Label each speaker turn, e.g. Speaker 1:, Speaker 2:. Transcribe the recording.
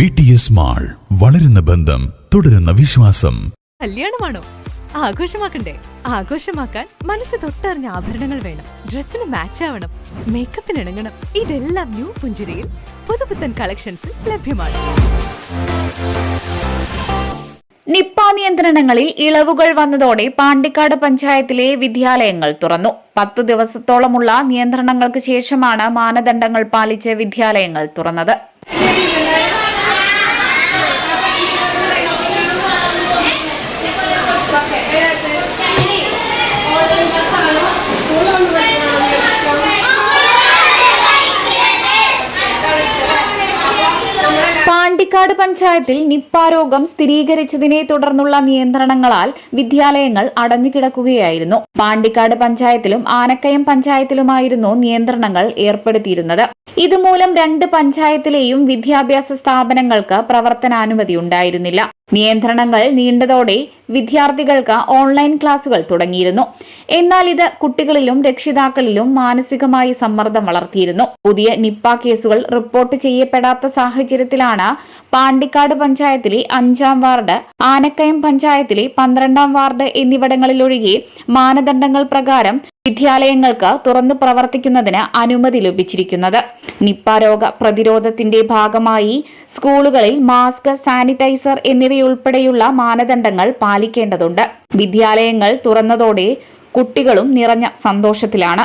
Speaker 1: V T S mall വളരുന്ന ബന്ധം തുടരുന്ന വിശ്വാസം.
Speaker 2: കല്യാണമാണോ? ആഘോഷമാക്കണ്ടേ? ആഘോഷമാക്കാൻ മനസ്സ് തൊട്ടറിഞ്ഞ ആഭരണങ്ങൾ വേണം. ഡ്രസ്സിന് മാച്ച് ആവണം. മേക്കപ്പിന് ഇണങ്ങണം. ഇതെല്ലാം ന്യൂ പുഞ്ചിരിയിൽ പുതുപുത്തൻ കളക്ഷൻസിൽ ലഭ്യമാണ്.
Speaker 3: നിപ്പ നിയന്ത്രണങ്ങളിൽ ഇളവുകൾ വന്നതോടെ പാണ്ടിക്കാട് പഞ്ചായത്തിലെ വിദ്യാലയങ്ങൾ തുറന്നു. പത്തു ദിവസത്തോളമുള്ള നിയന്ത്രണങ്ങൾക്ക് ശേഷമാണ് മാനദണ്ഡങ്ങൾ പാലിച്ച് വിദ്യാലയങ്ങൾ തുറന്നത്. പാണ്ടിക്കാട് പഞ്ചായത്തിൽ നിപ്പ രോഗം സ്ഥിരീകരിച്ചതിനെ തുടർന്നുള്ള നിയന്ത്രണങ്ങളാൽ വിദ്യാലയങ്ങൾ അടഞ്ഞുകിടക്കുകയായിരുന്നു. പാണ്ടിക്കാട് പഞ്ചായത്തിലും ആനക്കയം പഞ്ചായത്തിലുമായിരുന്നു നിയന്ത്രണങ്ങൾ ഏർപ്പെടുത്തിയിരുന്നത്. ഇതുമൂലം രണ്ട് പഞ്ചായത്തിലെയും വിദ്യാഭ്യാസ സ്ഥാപനങ്ങൾക്ക് പ്രവർത്തനാനുമതി ഉണ്ടായിരുന്നില്ല. നിയന്ത്രണങ്ങൾ നീണ്ടതോടെ വിദ്യാർത്ഥികൾക്ക് ഓൺലൈൻ ക്ലാസുകൾ തുടങ്ങിയിരുന്നു. എന്നാൽ ഇത് കുട്ടികളിലും രക്ഷിതാക്കളിലും മാനസികമായി സമ്മർദ്ദം വളർത്തിയിരുന്നു. പുതിയ നിപ്പ കേസുകൾ റിപ്പോർട്ട് ചെയ്യപ്പെടാത്ത സാഹചര്യത്തിലാണ് പാണ്ടിക്കാട് പഞ്ചായത്തിലെ അഞ്ചാം വാർഡ് ആനക്കയം പഞ്ചായത്തിലെ പന്ത്രണ്ടാം വാർഡ് എന്നിവിടങ്ങളിലൊഴികെ മാനദണ്ഡങ്ങൾ പ്രകാരം വിദ്യാലയങ്ങൾക്ക് തുറന്നു പ്രവർത്തിക്കുന്നതിന് അനുമതി ലഭിച്ചിരിക്കുന്നത്. നിപ്പ രോഗ പ്രതിരോധത്തിന്റെ ഭാഗമായി സ്കൂളുകളിൽ മാസ്ക് സാനിറ്റൈസർ എന്നിവയുൾപ്പെടെയുള്ള മാനദണ്ഡങ്ങൾ പാലിക്കേണ്ടതുണ്ട്. വിദ്യാലയങ്ങൾ തുറന്നതോടെ കുട്ടികളും നിറഞ്ഞ സന്തോഷത്തിലാണ്.